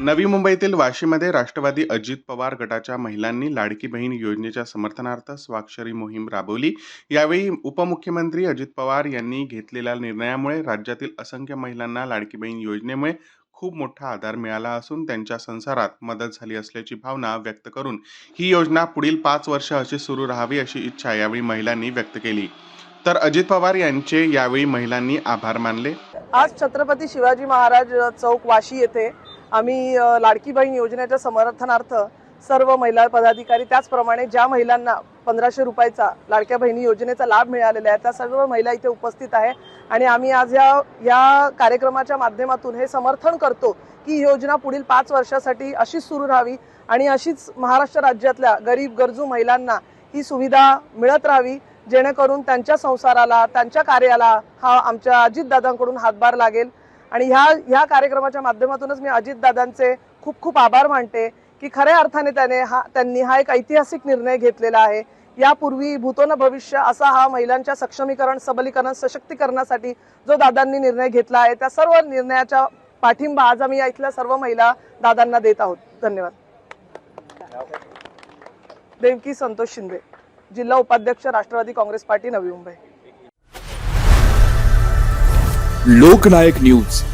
नवी मुंबईतील वाशीमध्ये राष्ट्रवादी अजित पवार गटाच्या महिलांनी लाडकी बहीण योजनेच्या समर्थनार्थ स्वाक्षरी मोहीम राबवली. यावेळी उपमुख्यमंत्री अजित पवार यांनी घेतलेल्या निर्णयामुळे राज्यातील असंख्य महिलांना लाडकी बहीण योजनेमुळे खूप मोठा आधार मिळाला असून त्यांच्या संसारात मदत झाली असल्याची भावना व्यक्त करून ही योजना पुढील पाच वर्ष अशी सुरू राहावी अशी इच्छा यावेळी महिलांनी व्यक्त केली. तर अजित पवार यांचे यावेळी महिलांनी आभार मानले. आज छत्रपती शिवाजी महाराज चौक वाशी येथे आम्ही लाडकी बहीण योजनेच्या समर्थनार्थ सर्व महिला पदाधिकारी त्याचप्रमाणे ज्या महिलांना पंधराशे रुपयाचा लाडक्या बहिणी योजनेचा लाभ मिळालेला आहे त्या सर्व महिला इथे उपस्थित आहे. आणि आम्ही आज या या कार्यक्रमाच्या माध्यमातून हे समर्थन करतो की ही योजना पुढील पाच वर्षासाठी अशीच सुरू राहावी आणि अशीच महाराष्ट्र राज्यातल्या गरीब गरजू महिलांना ही सुविधा मिळत राहावी जेणेकरून त्यांच्या संसाराला त्यांच्या कार्याला हा आमच्या अजितदादांकडून हातभार लागेल. आणि ह्या ह्या कार्यक्रमाच्या माध्यमातूनच मी अजितदादांचे खूप खूप आभार मानते की खऱ्या अर्थाने त्याने हा त्यांनी हा एक ऐतिहासिक निर्णय घेतलेला आहे. यापूर्वी भूतोन भविष्य असा हा महिलांच्या सक्षमीकरण सबलीकरण सशक्तीकरणासाठी जो दादांनी निर्णय घेतला आहे त्या सर्व निर्णयाच्या पाठिंबा आज आम्ही या इथल्या सर्व महिला दादांना देत आहोत. धन्यवाद. देवकी संतोष शिंदे जिल्हा उपाध्यक्ष राष्ट्रवादी काँग्रेस पार्टी नवी मुंबई. लोकनायक न्यूज.